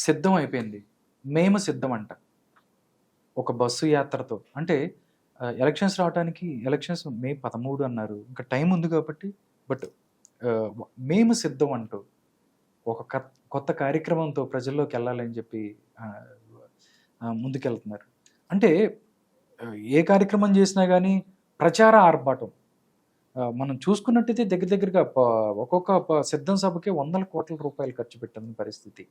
సిద్ధం అయిపోయింది మేము సిద్ధం అంట ఒక బస్సు యాత్రతో. అంటే ఎలక్షన్స్ రావడానికి ఎలక్షన్స్ మే పదమూడు అన్నారు. ఇంకా టైం ఉంది కాబట్టి బట్ మేము సిద్ధం అంటూ ఒక కత్- కొత్త కార్యక్రమంతో ప్రజల్లోకి వెళ్ళాలని చెప్పి ముందుకెళ్తున్నారు. అంటే ఏ కార్యక్రమం చేసినా కానీ ప్రచార ఆర్భాటం. మనం చూసుకున్నట్టయితే దగ్గర దగ్గరగా ఒక్కొక్క సిద్ధం సభకే వందల కోట్ల రూపాయలు ఖర్చు పెట్టిన పరిస్థితి.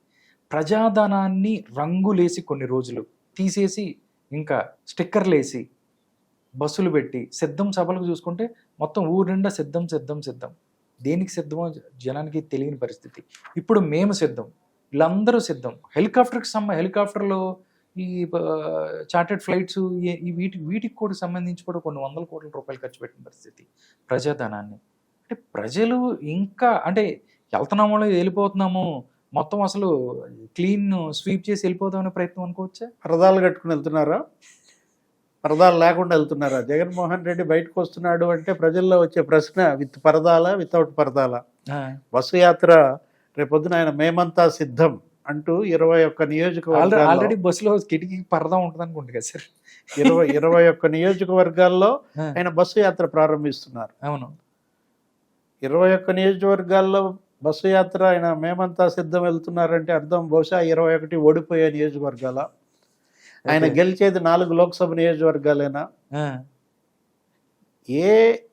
ప్రజాధనాన్ని రంగులేసి కొన్ని రోజులు తీసేసి ఇంకా స్టిక్కర్లేసి బస్సులు పెట్టి సిద్ధం సభలకు చూసుకుంటే మొత్తం ఊరు నిండా సిద్ధం సిద్ధం సిద్ధం. దేనికి సిద్ధమో జనానికి తెలియని పరిస్థితి. ఇప్పుడు మేము సిద్ధం. వీళ్ళందరూ సిద్ధం. హెలికాప్టర్కి సమ్మ హెలికాప్టర్లో ఈ చార్టెడ్ ఫ్లైట్స్ ఈ వీటి వీటికి కూడా సంబంధించి కూడా కొన్ని వందల కోట్ల రూపాయలు ఖర్చు పెట్టిన పరిస్థితి. ప్రజాధనాన్ని. అంటే ప్రజలు ఇంకా అంటే వెళ్తున్నామో వెళ్ళిపోతున్నాము మొత్తం అసలు క్లీన్ స్వీప్ చేసి వెళ్ళిపోదామనే ప్రయత్నం అనుకోవచ్చా? పరదాలు కట్టుకుని వెళ్తున్నారా? పరదాలు లేకుండా వెళ్తున్నారా? జగన్మోహన్ రెడ్డి బయటకు వస్తున్నాడు అంటే ప్రజల్లో వచ్చే ప్రశ్న విత్ పరదాలా వితౌట్ పరదాలా బస్సు యాత్ర రేపొద్దున ఆయన మేమంతా సిద్ధం. అంటూ ఇరవై ఒక్క నియోజకవర్గాల్లో ఆల్రెడీ బస్సులో కిటికీ పరదా ఉంటుంది అనుకుంటా కదా సార్. ఇరవై ఇరవై ఒక్క నియోజకవర్గాల్లో ఆయన బస్సు యాత్ర ప్రారంభిస్తున్నారు. అవును. ఇరవై ఒక్క నియోజకవర్గాల్లో బస్సు యాత్ర ఆయన మేమంతా సిద్ధం వెళ్తున్నారంటే అర్థం బహుశా ఇరవై ఒకటి ఓడిపోయే నియోజకవర్గాల. ఆయన. గెలిచేది నాలుగు లోక్సభ నియోజకవర్గాలేనా? ఏ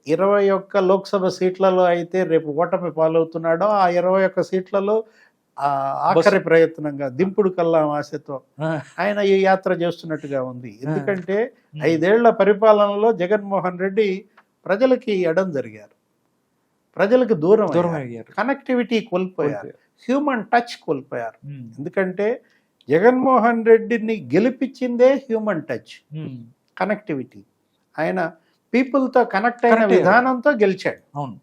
ఇరవై ఒక్క లోక్సభ సీట్లలో అయితే రేపు ఓటమి పాలవుతున్నాడో ఆ ఇరవై ఒక్క సీట్లలో ఆఖరి ప్రయత్నంగా దింపుడు కల్లా ఆశతో ఆయన ఈ యాత్ర చేస్తున్నట్టుగా ఉంది. ఎందుకంటే ఐదేళ్ళ పరిపాలనలో జగన్మోహన్ రెడ్డి ప్రజలకి ఎడం జరిగారు. ప్రజలకు దూరం దూరం అయ్యారు. కనెక్టివిటీ కోల్పోయారు. హ్యూమన్ టచ్ కోల్పోయారు. ఎందుకంటే జగన్మోహన్ రెడ్డిని గెలిపించిందే హ్యూమన్ టచ్ కనెక్టివిటీ ఆయన పీపుల్తో కనెక్ట్ అయిన. విధానంతో గెలిచాడు. అవును.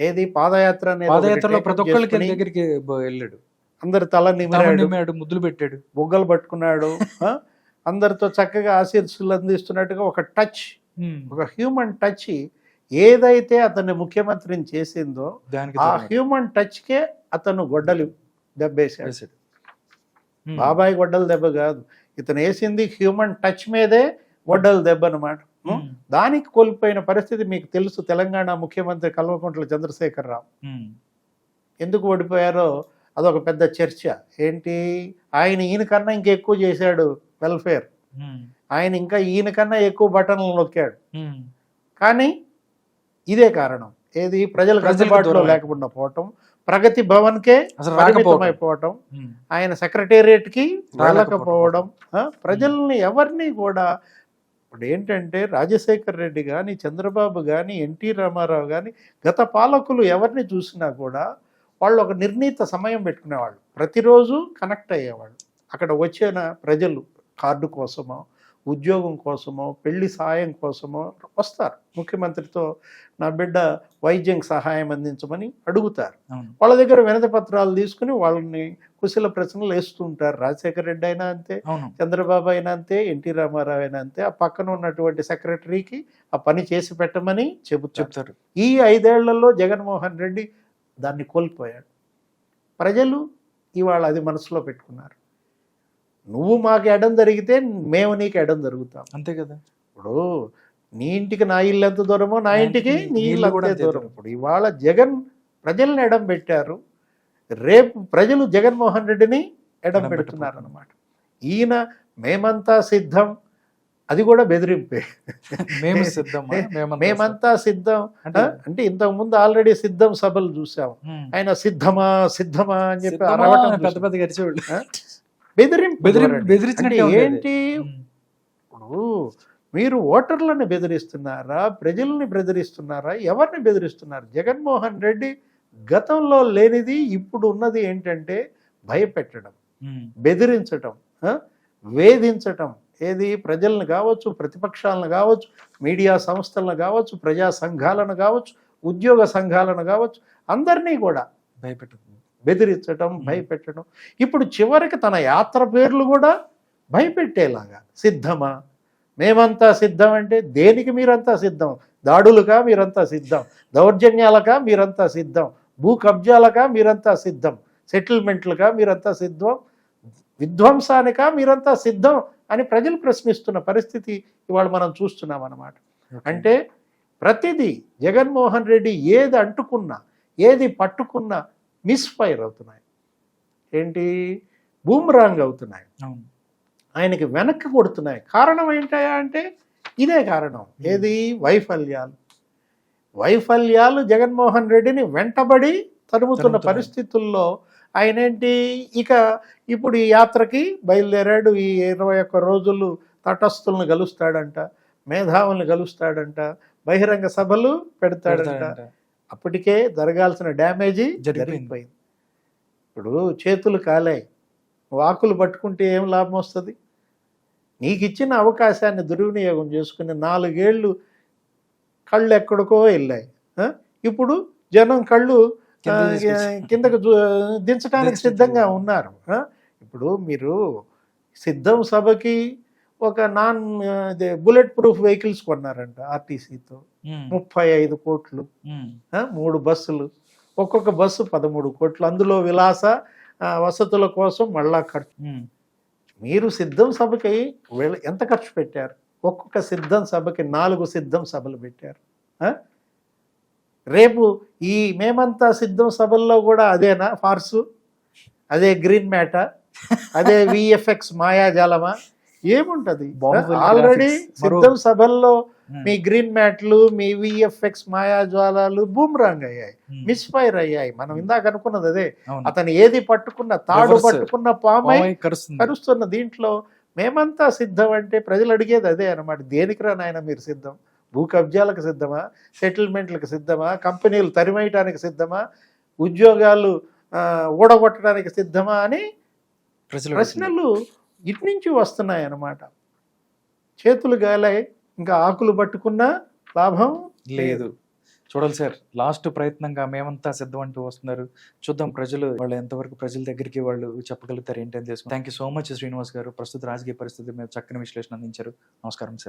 ఏది పాదయాత్ర పాదయాత్రలో ప్రతి ఒక్కరికి దగ్గరికి వెళ్ళాడు. అందరి తల నిమిరాడు. ముద్దులు పెట్టాడు. బుగ్గలు పట్టుకున్నాడు? అందరితో చక్కగా ఆశీర్సులు అందిస్తున్నట్టుగా ఒక టచ్ ఒక హ్యూమన్ టచ్ ఏదైతే అతన్ని ముఖ్యమంత్రిని చేసిందో ఆ. హ్యూమన్ టచ్కే అతను గొడ్డలి. ఉమ్, బాబాయ్ గొడ్డల దెబ్బ కాదు. ఇతను వేసింది హ్యూమన్ టచ్ మీదే గొడ్డల దెబ్బ అనమాట దానికి కోల్పోయిన పరిస్థితి మీకు తెలుసు తెలంగాణ ముఖ్యమంత్రి కల్వకుంట్ల చంద్రశేఖర్ రావు ఉమ్, ఎందుకు ఓడిపోయారో అదొక పెద్ద చర్చ. ఏంటి? ఆయన ఈయన కన్నా ఇంకెక్కువ చేశాడు వెల్ఫేర్. ఆయన ఇంకా ఈయన కన్నా ఎక్కువ బటన్లు నొక్కాడు. కానీ ఇదే కారణం. ఏది? ప్రజలకు అందుబాటులో లేకుండా పోవటం. ప్రగతి భవన్కే పరిమితమైపోవటం ఆయన సెక్రటేరియట్కి వెళ్ళకపోవడం. ప్రజల్ని ఎవరిని కూడా ఇప్పుడు ఏంటంటే రాజశేఖర్ రెడ్డి కానీ చంద్రబాబు కానీ ఎన్టీ రామారావు కానీ గత పాలకులు ఎవరిని చూసినా కూడా వాళ్ళు ఒక నిర్ణీత సమయం పెట్టుకునేవాళ్ళు. ప్రతిరోజు కనెక్ట్ అయ్యేవాళ్ళు. అక్కడ వచ్చిన ప్రజలు కార్డు కోసమో ఉద్యోగం కోసమో పెళ్ళి సహాయం కోసమో వస్తారు. ముఖ్యమంత్రితో నా బిడ్డ వైద్యం సహాయం అందించమని అడుగుతారు. వాళ్ళ దగ్గర వినతి పత్రాలు తీసుకుని వాళ్ళని కుశల ప్రశ్నలు వేస్తూ ఉంటారు. రాజశేఖర రెడ్డి అయినా అంతే చంద్రబాబు అయినా అంతే ఎన్టీ రామారావు అయినా అంతే. ఆ పక్కన ఉన్నటువంటి సెక్రటరీకి ఆ పని చేసి పెట్టమని చెబుతారు. చెప్తారు. ఈ ఐదేళ్ళలో జగన్మోహన్ రెడ్డి దాన్ని కోల్పోయాడు. ప్రజలు ఇవాళ అది మనసులో పెట్టుకున్నారు. నువ్వు మాకు ఎడం జరిగితే మేము నీకు ఎడం జరుగుతాం. అంతే కదా. ఇప్పుడు నీ ఇంటికి నా ఇల్లు ఎంత దూరమో నా ఇంటికి నీ ఇల్లు కూడా దూరం. ఇప్పుడు ఇవాళ జగన్ ప్రజల్ని ఎడం పెట్టారు. రేపు ప్రజలు జగన్మోహన్ రెడ్డిని ఎడం ఎడం పెడుతున్నారు అనమాట ఈయన మేమంతా సిద్ధం. అది కూడా బెదిరింపే. మేము సిద్ధమా? మేమంతా సిద్ధం. అంటే ఇంతకు ముందు ఆల్రెడీ సిద్ధం సభలు చూసాం. ఆయన సిద్ధమా సిద్ధమా అని చెప్పి పెద్ద. పెద్ద గరిచేవాళ్ళు ఆ? బెదిరింపు. బెదిరించినట్టే. ఏంటి? ఇప్పుడు మీరు ఓటర్లను బెదిరిస్తున్నారా? ప్రజల్ని బెదిరిస్తున్నారా? ఎవరిని బెదిరిస్తున్నారు? జగన్మోహన్ రెడ్డి గతంలో లేనిది ఇప్పుడు ఉన్నది ఏంటంటే భయపెట్టడం బెదిరించటం? వేధించటం. ఏది? ప్రజలను కావచ్చు ప్రతిపక్షాలను కావచ్చు మీడియా సంస్థలను కావచ్చు ప్రజా సంఘాలను కావచ్చు ఉద్యోగ సంఘాలను కావచ్చు అందరినీ కూడా భయపెట్టదు బెదిరించటం భయపెట్టడం. ఇప్పుడు చివరికి తన యాత్ర పేర్లు కూడా భయపెట్టేలాగా సిద్ధమా? మేమంతా సిద్ధం అంటే దేనికి మీరంతా సిద్ధం? దాడులుగా మీరంతా సిద్ధం? దౌర్జన్యాలకా మీరంతా సిద్ధం? భూ కబ్జాలకా మీరంతా సిద్ధం? సెటిల్మెంట్లుగా మీరంతా సిద్ధం? విధ్వంసానిక మీరంతా సిద్ధం? అని ప్రజలు ప్రశ్నిస్తున్న పరిస్థితి ఇవాళ మనం చూస్తున్నాం అన్నమాట. అంటే ప్రతిదీ జగన్మోహన్ రెడ్డి ఏది అంటుకున్నా ఏది పట్టుకున్నా మిస్ఫైర్ అవుతున్నాయి. ఏంటి? బూమరాంగ్ అవుతున్నాయి. ఆయనకి వెనక్కి కొడుతున్నాయి. కారణం ఏంటయా అంటే ఇదే కారణం. ఏది? వైఫల్యాలు. వైఫల్యాలు జగన్మోహన్ రెడ్డిని వెంటబడి తరుముతున్న. పరిస్థితుల్లో ఆయన ఏంటి ఇక ఇప్పుడు ఈ యాత్రకి బయలుదేరాడు. ఈ ఇరవై ఒక్క రోజులు తటస్థులను కలుస్తాడంట మేధావులను కలుస్తాడంట బహిరంగ సభలు పెడతాడంట. అప్పటికే జరగాల్సిన డ్యామేజీ జరిగిపోయింది. ఇప్పుడు చేతులు కాలాయి. వాకులు పట్టుకుంటే ఏం లాభం వస్తుంది? నీకు ఇచ్చిన అవకాశాన్ని దుర్వినియోగం చేసుకుని నాలుగేళ్ళు కళ్ళు ఎక్కడికో వెళ్ళాయి? ఇప్పుడు జనం కళ్ళు కిందకు దించడానికి సిద్ధంగా ఉన్నారు. ఇప్పుడు మీరు సిద్ధం సభకి ఒక నాన్ బుల్లెట్ ప్రూఫ్ వెహికల్స్ కొన్నారంట ఆర్టీసీతో. ముప్పై ఐదు కోట్లు. మూడు బస్సులు. ఒక్కొక్క బస్సు పదమూడు కోట్లు. అందులో విలాస వసతుల కోసం మళ్ళా ఖర్చు. మీరు సిద్ధం సభకి ఎంత ఖర్చు పెట్టారు? ఒక్కొక్క సిద్ధం సభకి నాలుగు సిద్ధం సభలు పెట్టారు? రేపు ఈ మేమంతా సిద్ధం సభల్లో కూడా అదేనా ఫార్సు? అదే గ్రీన్ మ్యాట అదే విఎఫ్ఎక్స్ మాయాజాలమా? ఏముంటది? ఆల్రెడీ సిద్ధం సభల్లో ఉమ్, మీ గ్రీన్ మ్యాట్లు మీ విఎఫ్ఎక్స్ మాయాజ్వాలాలు బూమ్రాంగ్ అయ్యాయి. మిస్ఫైర్ అయ్యాయి. మనం ఇందాక అనుకున్నది అదే. అతను ఏది పట్టుకున్న తాడు. పట్టుకున్న పామై కరుస్తున్న దీంట్లో మేమంతా సిద్ధం అంటే ప్రజలు అడిగేది అదే అనమాట దేనికిరా నాయన మీరు సిద్ధం? భూ కబ్జాలకు సిద్ధమా? సెటిల్మెంట్లకు సిద్ధమా? కంపెనీలు తరిమేయటానికి సిద్ధమా? ఉద్యోగాలు ఊడగొట్టడానికి సిద్ధమా అని ప్రజలు ప్రశ్నలు ఇటు నుంచి వస్తున్నాయి అన్నమాట చేతులు గాలాయి ఇంకా ఆకులు పట్టుకున్నా లాభం లేదు. చూడాలి సార్ లాస్ట్ ప్రయత్నంగా మేమంతా సిద్ధం అంటూ వస్తున్నారు. చూద్దాం ప్రజలు వాళ్ళు ఎంతవరకు ప్రజల దగ్గరికి వాళ్ళు చెప్పగలుగుతారు ఏంటని తెలుసుకుందాం. Thank you so much Srinivas గారు. ప్రస్తుత రాజకీయ పరిస్థితి మీద చక్కని విశ్లేషణ అందించారు. నమస్కారం సార్.